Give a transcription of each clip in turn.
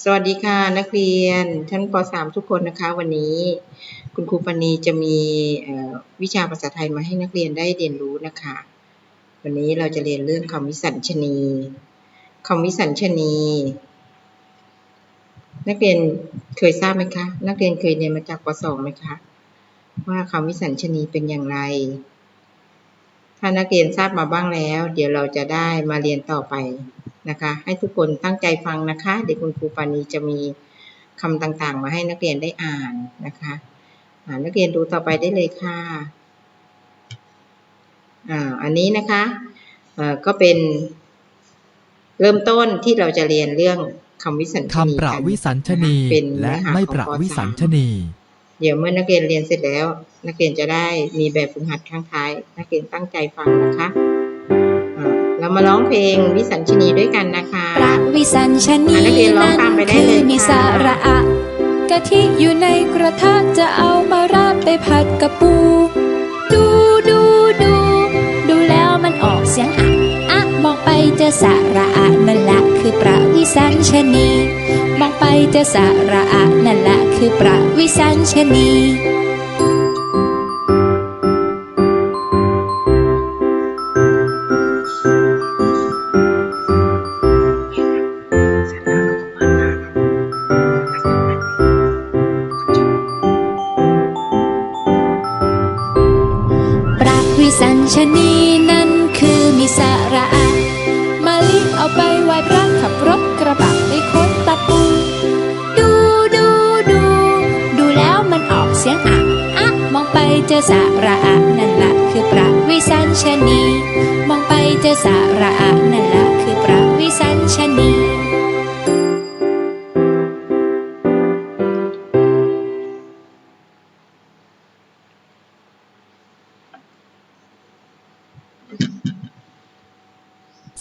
สวัสดีค่ะนักเรียนชั้นป .3 ทุกคนนะคะ วันนี้คุณครูปณีจะมีวิชาภาษาไทยมาให้นักเรียนได้เรียนรู้นะคะ วันนี้เราจะเรียนเรื่องคำวิสัญชนีคำวิสัญชนี นักเรียนเคยทราบไหมคะ นักเรียนเคยเรียนมาจากป .2 ไหมคะว่าคำวิสัญชนีเป็นอย่างไร ถ้านักเรียนทราบมาบ้างแล้ว เดี๋ยวเราจะได้มาเรียนต่อไป นะคะ ให้ทุกคนตั้งใจฟังนะคะ เดี๋ยวคุณครูปานีจะมีคำต่างๆ มาให้นักเรียนได้อ่านนะคะอ่านักเรียนดูต่อไปได้เลยค่ะอ่าอันนี้นะคะเอ่อก็เป็นเริ่มต้นที่เราจะเรียนเรื่องคำวิสัญชนีคำประกันวิสัญชนีเป็นและเนื้อหาไม่ของประปวิสัญช .3 นี เดี๋ยวเมื่อนักเรียนเรียนเสร็จแล้ว นักเรียนจะได้มีแบบฝึกหัดข้างท้าย นักเรียนตั้งใจฟังนะคะอ่า เรามาร้องเพลงวิสัญชนีด้วยกันนะคะประวิสัญชนีอะนักเรียนร้องตามไปได้คืเลยมีค่ะสาระอะกะทิอยู่ในกระทะจะเอามาราดไปผัดกับปู ดูดูดู ดูแล้วมันออกเสียงอะอะมองไปเจอสาระอะนั่นแหละคือประวิสัญชนี มองไปเจอสาระอะนั่นแหละคือประวิสัญชนี สาระอะนั่นละคือประวิสัญชนี มองไปเจอสาระอะนั่นละคือประวิสัญชนี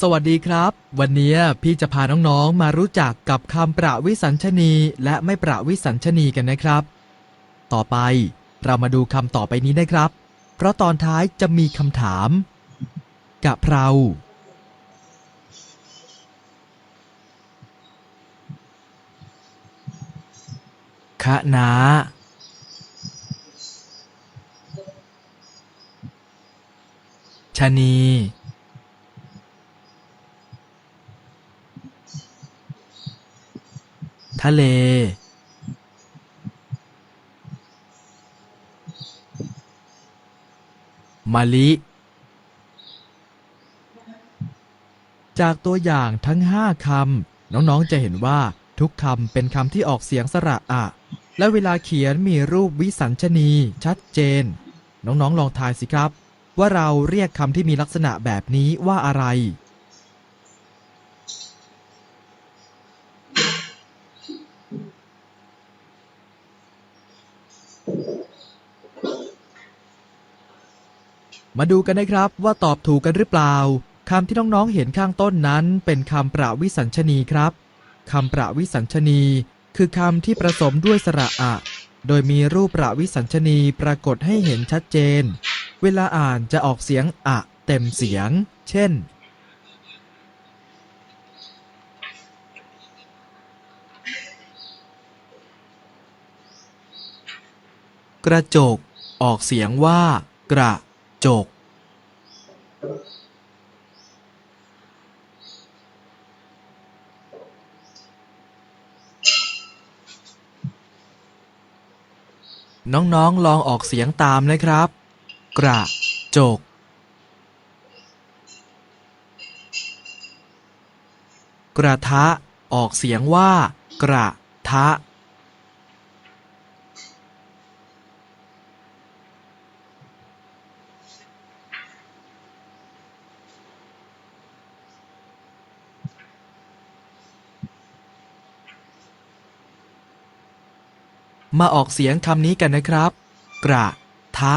สวัสดีครับ วันนี้พี่จะพาน้องๆ มารู้จักกับคำประวิสัญชนี และไม่ประวิสัญชนีกันนะครับ ต่อไป เรามาดูคำต่อไปนี้นะครับ เพราะตอนท้ายจะมีคำถาม กะเพรา คะน้า ชะนี ทะเล มะลิ จากตัวอย่างทั้ง5คำน้องๆจะเห็นว่าทุกคำเป็นคำที่ออกเสียงสระอะ และเวลาเขียนมีรูปวิสัญชนีชัดเจน น้องๆลองทายสิครับ ว่าเราเรียกคำที่มีลักษณะแบบนี้ว่าอะไร มาดูกันนะครับว่าตอบถูกกันหรือเปล่าคำที่น้องๆเห็นข้างต้นนั้น เป็นคำประวิสัญชนีครับคำประวิสัญชนี คือคำที่ผสมด้วยสระอะ โดยมีรูปประวิสัญชนีปรากฏให้เห็นชัดเจน เวลาอ่านจะออกเสียงอะเต็มเสียง เช่นกระจก ออกเสียงว่า กระ จกน้องๆ ลองออกเสียงตามนะครับ กระจก กระทะ ออกเสียงว่า กระทะ มาออกเสียงคำนี้กันนะครับ กระ ทะ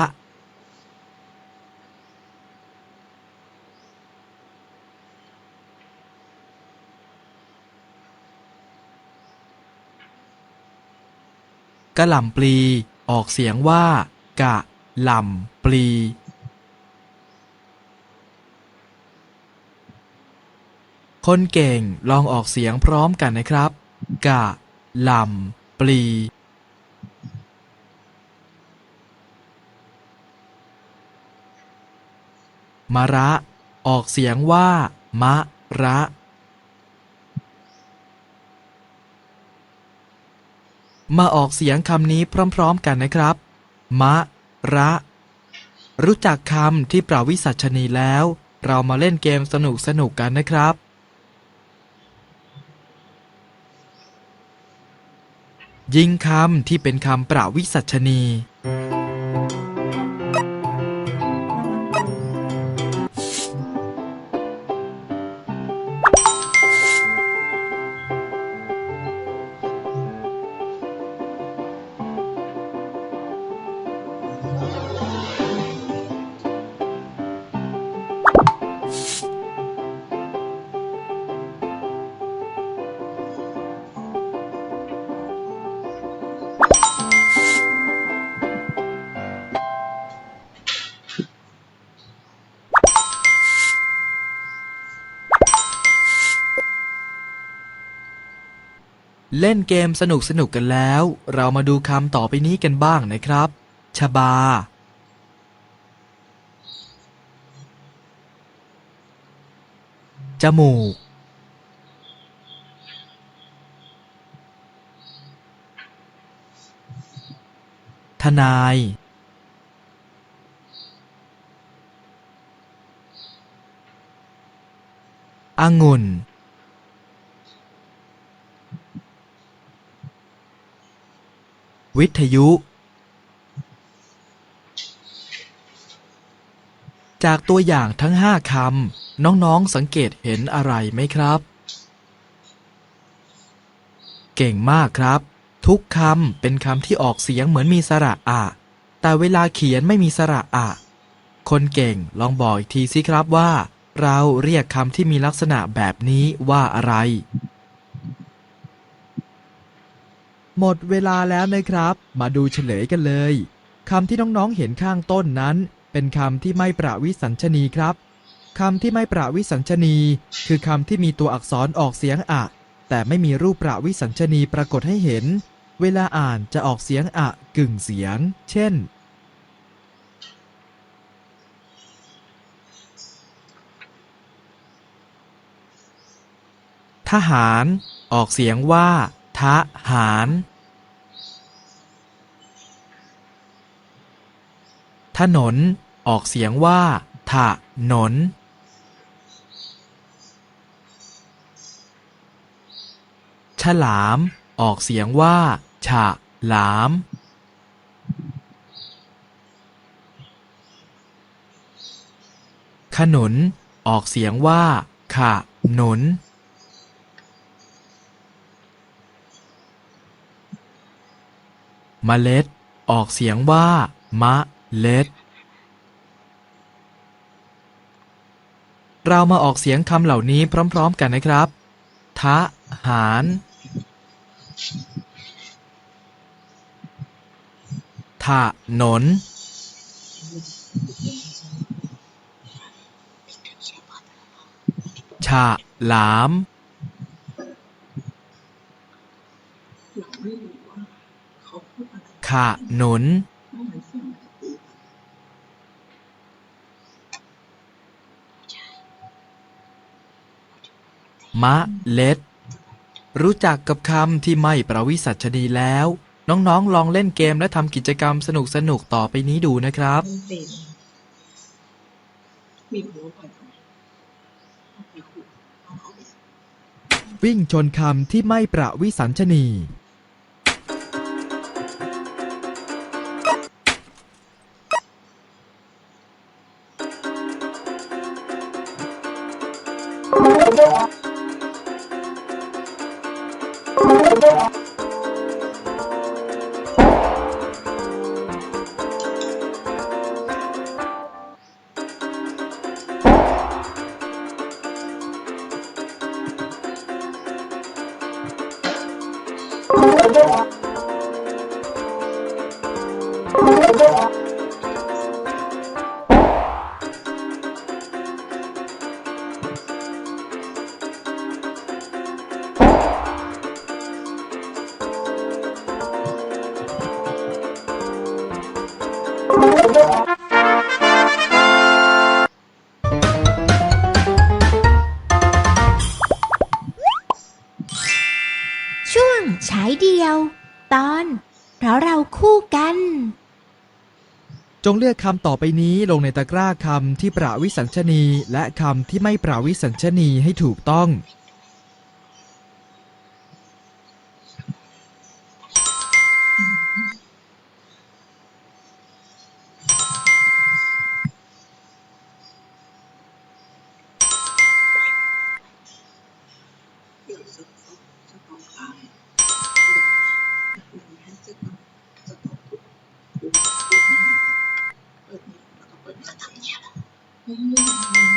กะหล่ำปลี ออกเสียงว่า กะหล่ำปลีคนเก่งลองออกเสียงพร้อมกันนะครับ กะหล่ำปลี มะระ ออกเสียงว่า มะระ มาออกเสียงคำนี้พร้อมๆกันนะครับ มะระ รู้จักคำที่ปราวิสัชนีแล้ว เรามาเล่นเกมสนุกๆกันนะครับ ยิงคำที่เป็นคำประวิสัชนี เล่นเกมสนุกสนุกกันแล้ว เรามาดูคำต่อไปนี้กันบ้างนะครับ ชบา จมูก ทนาย องุ่น วิทยุ จากตัวอย่างทั้งห้าคำ น้องๆสังเกตเห็นอะไรไหมครับ เก่งมากครับ ทุกคำเป็นคำที่ออกเสียงเหมือนมีสระอะ แต่เวลาเขียนไม่มีสระอะ คนเก่งลองบอกอีกทีสิครับว่า เราเรียกคำที่มีลักษณะแบบนี้ว่าอะไร หมดเวลาแล้วนะครับ มาดูเฉลยกันเลยคำที่น้องๆเห็นข้างต้นนั้น เป็นคำที่ไม่ประวิสัญชนีครับคำที่ไม่ประวิสัญชนี คือคำที่มีตัวอักษรออกเสียงอะ แต่ไม่มีรูปประวิสัญชนีปรากฏให้เห็น เวลาอ่านจะออกเสียงอะกึ่งเสียง เช่นทหาร ออกเสียงว่า ทหารถนน ออกเสียงว่าถนน ฉลาม ออกเสียงว่า ฉะหลาม ขนุน ออกเสียงว่า ขะหนุน มเมล็ด ออกเสียงว่า มะเล็ด เรามาออกเสียงคำเหล่านี้พร้อม ๆ กันนะครับทหาร ถนนฉะหลาม ขนุน มะเล็ด รู้จักกับคำที่ไม่ประวิสัชนีแล้ว น้องๆ ลองเล่นเกมและทำกิจกรรมสนุกๆต่อไปนี้ดูนะครับ วิ่งชนคำที่ไม่ประวิสัญชนี จงเลือกคำต่อไปนี้ลงในตะกร้าคำที่ประวิสัญชนี และคำที่ไม่ประวิสัญชนีให้ถูกต้อง ไ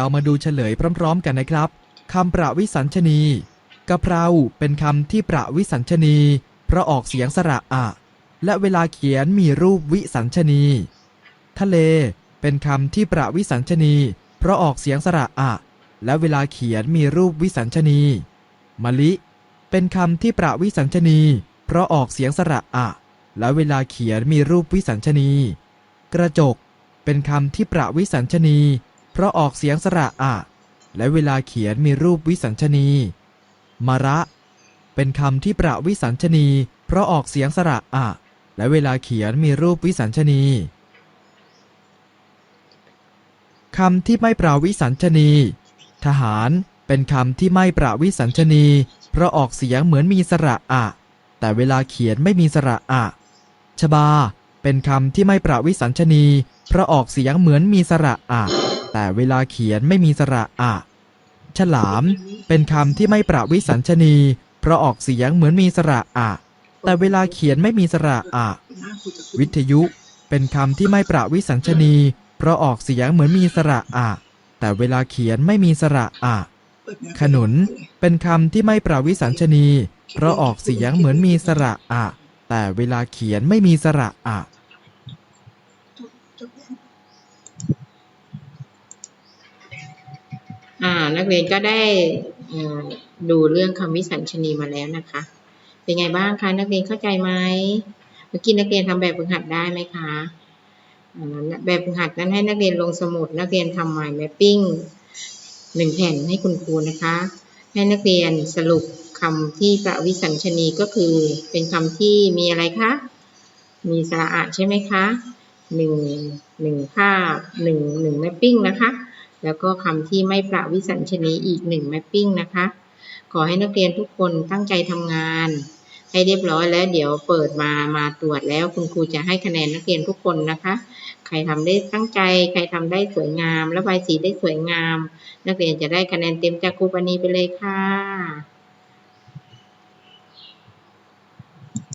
เรามาดูเฉลยพร้อม ๆ กันนะครับคำประวิสัญชนีกะเพราเป็นคำที่ประวิสัญชนี เพราะออกเสียงสระอะ และเวลาเขียนมีรูปวิสัญชนี ทะเล เป็นคำที่ประวิสัญชนี เพราะออกเสียงสระอะ และเวลาเขียนมีรูปวิสัญชนีมะลิ เป็นคำที่ประวิสัญชนี เพราะออกเสียงสระอะ และเวลาเขียนมีรูปวิสัญชนี กระจก เป็นคำที่ประวิสัญชนี เพราะออกเสียงสระอะ และเวลาเขียนมีรูปวิสัญชนีมะระ เป็นคำที่ประวิสัญชนี เพราะออกเสียงสระอะ และเวลาเขียนมีรูปวิสัญชนีคำที่ไม่ประวิสัญชนี ทหารเป็นคำที่ไม่ประวิสัญชนี เพราะออกเสียงเหมือนมีสระอะ แต่เวลาเขียนไม่มีสระอะ ชบา เป็นคำที่ไม่ประวิสัญชนี เพราะออกเสียงเหมือนมีสระอะ แต่เวลาเขียนไม่มีสระอะฉลาม เป็นคำที่ไม่ประวิสัญชนี เพราะออกเสียงเหมือนมีสระอะ แต่เวลาเขียนไม่มีสระอะ วิทยุ เป็นคำที่ไม่ประวิสัญชนี เพราะออกเสียงเหมือนมีสระอะ แต่เวลาเขียนไม่มีสระอะขนุน เป็นคำที่ไม่ประวิสัญชนี เพราะออกเสียงเหมือนมีสระอะ แต่เวลาเขียนไม่มีสระอะ จบจบแล้ว อ่า นักเรียนก็ได้ดูเรื่องคำวิสัญชนีมาแล้วนะคะ เป็นไงบ้างคะ นักเรียนเข้าใจไหมเมื่อกี้นักเรียนทำแบบฝึกหัดได้ไหมคะแบบฝึกหัดนั้นให้นักเรียนลงสมุด นักเรียนทำ mind mapping หนึ่งแผ่นให้คุณครูนะคะ ให้นักเรียนสรุปคำที่ประวิสัญชนีก็คือ เป็นคำที่มีอะไรคะ มีสระอะใช่ไหมคะหนึ่งหนึ่งภาพหนึ่งหนึ่ง mapping นะคะ แล้วก็คำที่ไม่ประวิสัญชนีอีกหนึ่ง mapping นะคะ ขอให้นักเรียนทุกคนตั้งใจทำงาน ให้เรียบร้อยแล้วเดี๋ยวเปิดมามาตรวจแล้วคุณครูจะให้คะแนนนักเรียนทุกคนนะคะ ใครทำได้ตั้งใจ ใครทำได้สวยงาม ระบายสีได้สวยงาม นักเรียนจะได้คะแนนเต็มจากครูปณีไปเลยค่ะ